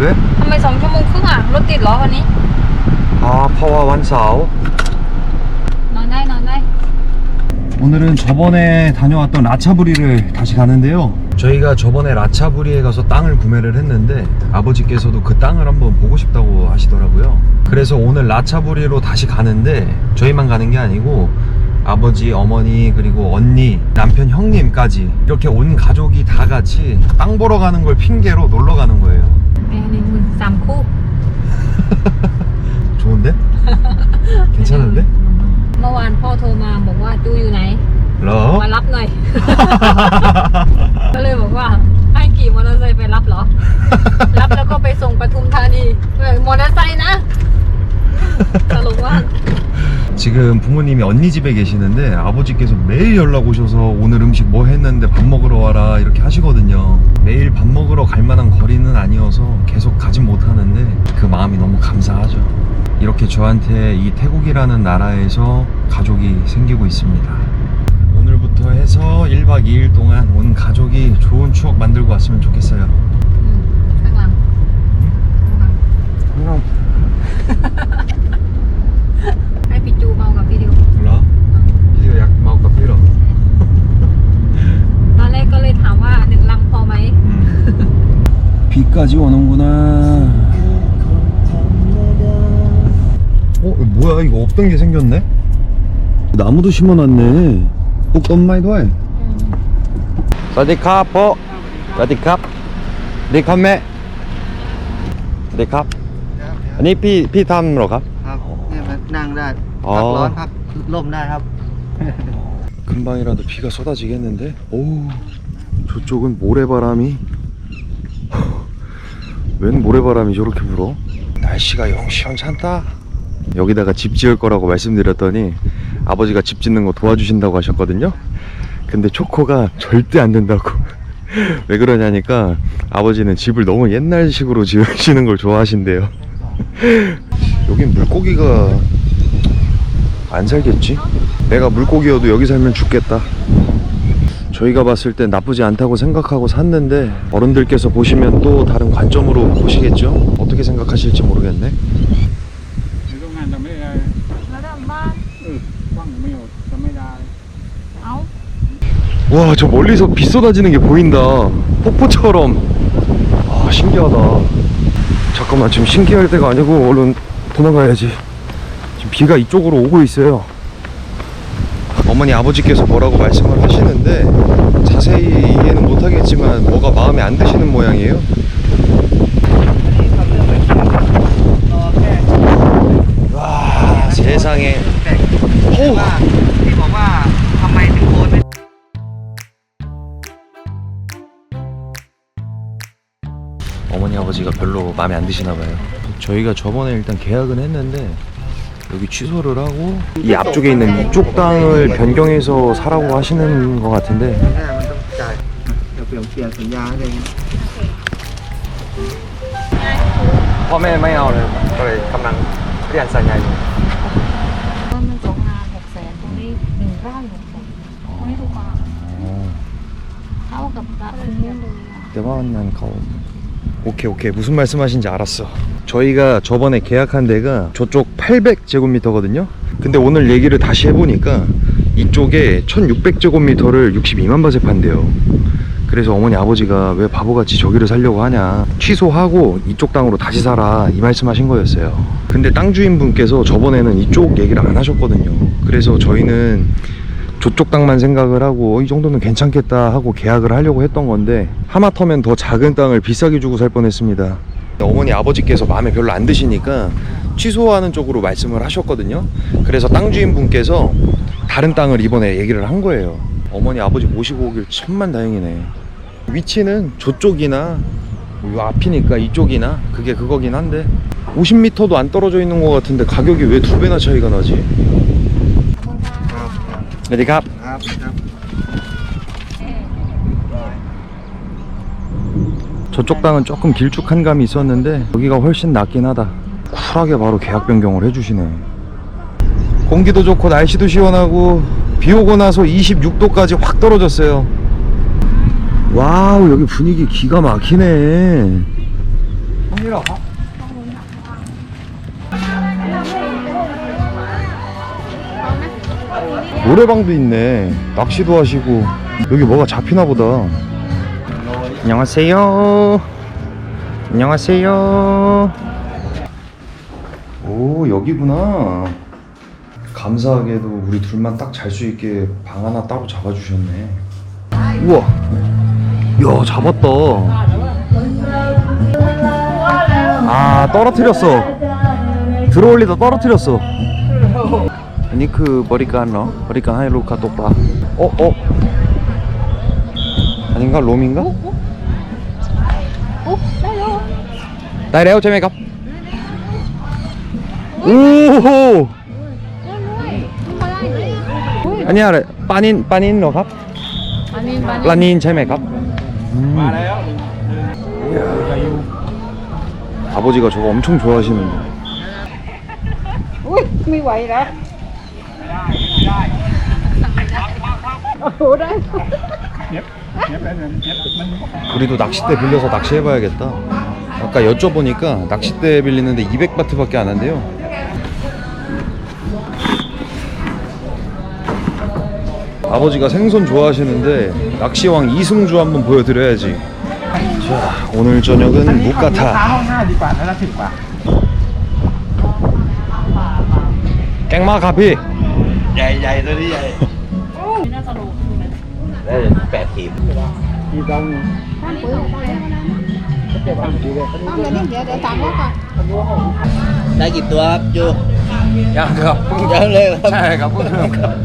왜? ทำไมสองชั่วโมงครึ่งอ่ะ รถติดเหรอวันนี้ 아 파와 완사오 นอนได้นอนได้ 오늘은 저번에 다녀왔던 라차부리를 다시 가는데요. 저희가 저번에 라차부리에 가서 땅을 구매를 했는데 아버지께서도 그 땅을 한번 보고 싶다고 하시더라고요. 그래서 오늘 라차부리로 다시 가는데 저희만 가는 게 아니고 아버지, 어머니, 그리고 언니, 남편, 형님까지 이렇게 온 가족이 다 같이 땅 보러 가는 걸 핑계로 놀러 가는 거예요. ไปฮันนีมูนสามคู่ 좋은데? 괜찮은데? เมื่อวานพ่อโทรมาบอกว่าจูอยู่ไหน 러? มารับหน่อย ก็เลยบอกว่า 지금 부모님이 언니 집에 계시는데 아버지께서 매일 연락 오셔서 오늘 음식 뭐 했는데 밥 먹으러 와라 이렇게 하시거든요. 매일 밥 먹으러 갈 만한 거리는 아니어서 계속 가지 못하는데 그 마음이 너무 감사하죠. 이렇게 저한테 이 태국이라는 나라에서 가족이 생기고 있습니다. 오늘부터 해서 1박 2일 동안 온 가족이 좋은 추억 만들고 왔으면 좋겠어요. 응, 항상 항상 피디가 약 마우카 필요. ตอนแรกก็เลยถามว่าหนึ่งลังพอไหม 비까지 오는구나. 어, 이거 뭐야? 이거 없던 게 생겼네? 나무도 심어놨네. 꼭 엄마이도 해. 사디캅, 포. 사디캅. 니컴메. 니캅. อันนี้พี่พี่ทำเหรอครับ ครับเนี่ยมันนั่งได้ อ๋อ พักร้อนพักลมได้ครับ 금방이라도 비가 쏟아지겠는데? 오, 저쪽은 모래바람이. 웬 모래바람이 저렇게 불어? 날씨가 영 시원찮다. 여기다가 집 지을 거라고 말씀드렸더니 아버지가 집 짓는 거 도와주신다고 하셨거든요. 근데 초코가 절대 안 된다고. 왜 그러냐니까 아버지는 집을 너무 옛날식으로 지으시는 걸 좋아하신대요. 여긴 물고기가 안 살겠지? 내가 물고기여도 여기 살면 죽겠다. 저희가 봤을 때 나쁘지 않다고 생각하고 샀는데 어른들께서 보시면 또 다른 관점으로 보시겠죠? 어떻게 생각하실지 모르겠네. 네, 네. 네, 와저 멀리서 빗 쏟아지는 게 보인다. 폭포처럼. 아 신기하다. 잠깐만 지금 신기할 때가 아니고 얼른 도망가야지. 지금 비가 이쪽으로 오고 있어요. 어머니 아버지께서 뭐라고 말씀을 하시는데 자세히 이해는 못하겠지만 뭐가 마음에 안 드시는 모양이에요. 와 세상에. 오. 어머니 아버지가 별로 마음에 안 드시나 봐요. 저희가 저번에 일단 계약은 했는데 여기 취소를 하고 이 앞쪽에 있는 이쪽 땅을 변경해서 사라고 하시는 것 같은데 ได้มันต้องจ่ายเดี๋ยวเปลี่ยนเปลี่ยนสัญญาอะไรเงี้ย พ่อแม่ไม่เอาเลยก็เลยกำลังเรียนสัญญาอยู่ ว่ามันสองงานหกแสนตรงนี้หนึ่งไร่หกแสนตรงนี้ถูกกว่าเท่ากับตะตรงนี้เลยอะ 대만난 가 오케이 오케이 무슨 말씀하신지 알았어 저희가 저번에 계약한 데가 저쪽 800제곱미터거든요. 근데 오늘 얘기를 다시 해보니까 이쪽에 1600제곱미터를 62만 바세 판대요. 그래서 어머니 아버지가 왜 바보같이 저기를 살려고 하냐. 취소하고 이쪽 땅으로 다시 사라 이 말씀하신 거였어요. 근데 땅 주인분께서 저번에는 이쪽 얘기를 안 하셨거든요. 그래서 저희는 저쪽 땅만 생각을 하고 이 정도면 괜찮겠다 하고 계약을 하려고 했던 건데 하마터면 더 작은 땅을 비싸게 주고 살 뻔했습니다. 그러니까 어머니 아버지께서 마음에 별로 안 드시니까 취소하는 쪽으로 말씀을 하셨거든요. 그래서 땅 주인분께서 다른 땅을 이번에 얘기를 한 거예요. 어머니 아버지 모시고 오길 천만 다행이네. 위치는 저쪽이나 앞이니까 이쪽이나 그게 그거긴 한데 50m도 안 떨어져 있는 것 같은데 가격이 왜 두 배나 차이가 나지? 어디가? 아, 저쪽 방은 조금 길쭉한 감이 있었는데 여기가 훨씬 낫긴 하다. 쿨하게 바로 계약 변경을 해주시네. 공기도 좋고 날씨도 시원하고 비 오고 나서 26도까지 확 떨어졌어요. 와우 여기 분위기 기가 막히네. 노래방도 있네. 낚시도 하시고. 여기 뭐가 잡히나 보다. 안녕하세요. 안녕하세요. 오, 여기구나. 감사하게도 우리 둘만 딱 잘 수 있게 방 하나 따로 잡아주셨네. 우와. 야, 잡았다. 아, 떨어뜨렸어. 들어올리다 떨어뜨렸어. 아니 그 머리가 너 머리가 하이로카 똑바. 어, 어. 아닌가? 롬인가? Đây đéo cho mày cọc Uuuu 아니야, 빠닌 빠닌로 갑. 빠닌 빠닌. 라닌 제메 갑. 말해요. 아버지가 저거 엄청 좋아하시는데. 우이, 미와이라. 오라. 우리도 낚싯대 빌려서 낚시해봐야겠다. 아까 여쭤보니까 낚싯대 빌리는데 200바트밖에 안 한대요. 아버지가 생선 좋아하시는데 낚시왕 이승주 한번 보여드려야지. 자, 오늘 저녁은 묵가타. 깽마 가피. 야이야이 너리 야이. 네, 80. 이동. ได้กี่ตัวครับจูยังครับเพิ่งเยอะเลยครับใช่ครับเพิ่งเริ่ครับ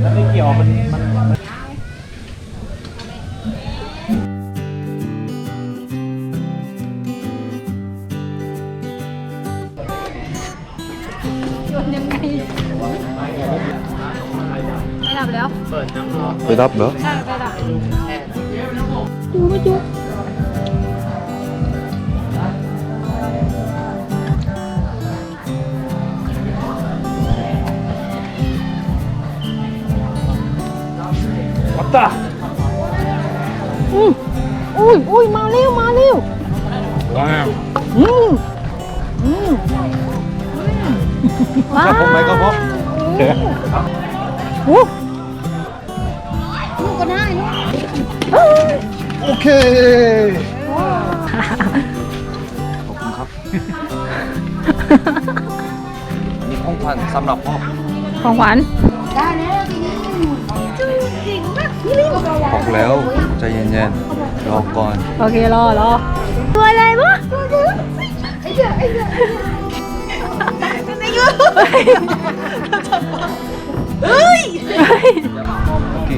แล้วไม่เกี่ยวมันไปรับแล้ว ไปรับเหรอ ใช่ ไปรับ chua quá chua 왔다. 음, ui, ui, mau liêu, mau liêu. Ừ. Ừ. ừ. Sao à. không mấy con wow ừ. Ủa. Còn hai nữa. โอเค ขอบคุณครับ มีของขวัญสำหรับพ่อ ของขวัญได้แล้วทีนี้จุ๊บจริงมากพี่ลิงบอกแล้วใจเย็นๆรอก่อน โอเครอรอตัวอะไรวะไอ้เหี้ยไอ้เหี้ยไอ้เหี้ยไอ้เหี้ยเฮ้ย โอเค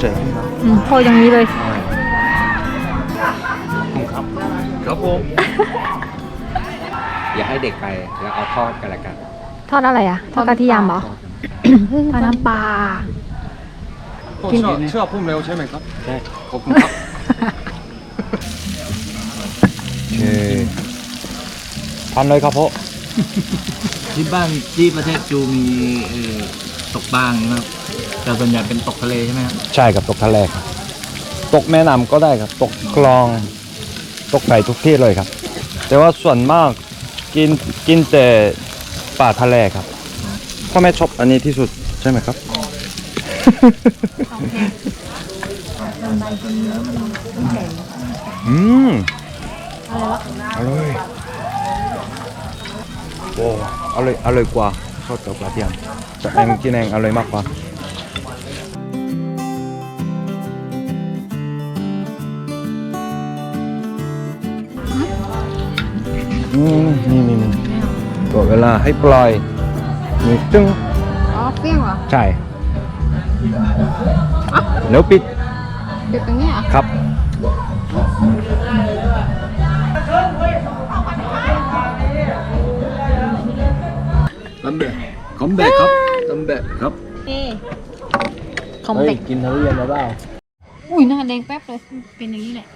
ใจให้นะอืมพออย่างนี้เลยครับผม อย่าให้เด็กไปแล้วเอาทอดกันละกันทอดอะไรอะ ทอดกระเทียมเหรอ ทอดน้ำปลาพ่อเชื่อเชื่อพุ่มเร็วใช่ไหมครับ ใช่ขอบคุณครับโอเคทำเลยครับพ่อที่บ้านที่ประเทศจูมีเอ่อ ตกปลาอย่างนี้ครับแต่ส่วนใหญ่เป็นตกทะเลใช่ไหมครับใช่ครับตกทะเลครับตกแม่น้ำก็ได้ครับ ตกคลอง ตกไก่ทุกที่เลยครับ แต่ว่าส่วนมากกินกินแต่ปลาทะเลครับพ่อแม่ชอบอันนี้ที่สุดใช่ไหมครับ อืมอร่อยโอ้อร่อยอร่อยกว่า ทอดกับกระเทียมแต่เองกินเองอร่อยมากกว่าอืมนี่นี่นี่ก็เวลาให้ปล่อยมีตึ้งอ๋อเปรี้ยงเหรอใช่แล้วปิดเด็กตรงเนี้ยเหรอครับ แบกครับตำแบกครับคอมเฮ้เบยกกินทุเรียนแล้วเปล่า อุ้ยหน้าแดงแป๊บเลย เป็นอย่างนี้แหละ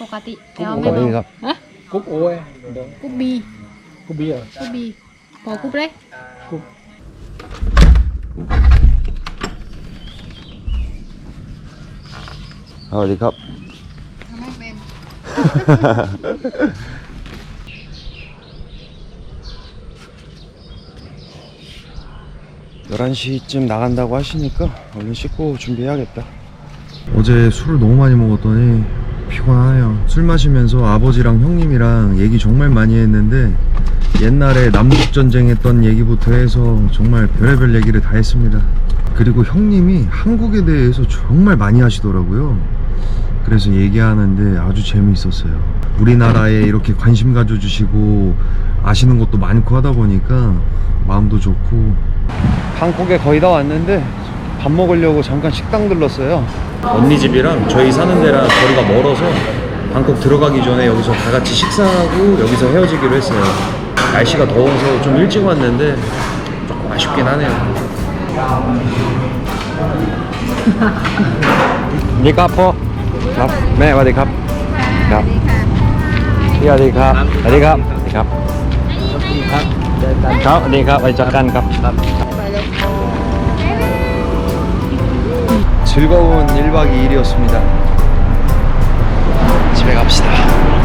ปกติแต่ปว่ากไม่ติเมาครับฮะกุ๊บโอ้ยกุ๊บบีกุ๊บเบียร์กุ๊บบีขอกุ๊บเลยกุ๊บสวัสดีครับ ทำให้เป็น 열한 시쯤 나간다고 하시니까 얼른 씻고 준비해야겠다. 어제 술을 너무 많이 먹었더니 피곤하네요. 술 마시면서 아버지랑 형님이랑 얘기 정말 많이 했는데 옛날에 남북전쟁 했던 얘기부터 해서 정말 별의별 얘기를 다 했습니다. 그리고 형님이 한국에 대해서 정말 많이 하시더라고요. 그래서 얘기하는데 아주 재미있었어요. 우리나라에 이렇게 관심 가져주시고 아시는 것도 많고 하다 보니까 마음도 좋고 방콕에 거의 다 왔는데 밥 먹으려고 잠깐 식당 들렀어요. 언니 집이랑 저희 사는 데랑 거리가 멀어서 방콕 들어가기 전에 여기서 다 같이 식사하고 여기서 헤어지기로 했어요. 날씨가 더워서 좀 일찍 왔는데 조금 아쉽긴 하네요. 니카포 네, 와디캅 와디캅 와디캅 와디캅 와디캅 와디캅 와디캅 즐거운 1박 2일이었습니다. 집에 갑시다.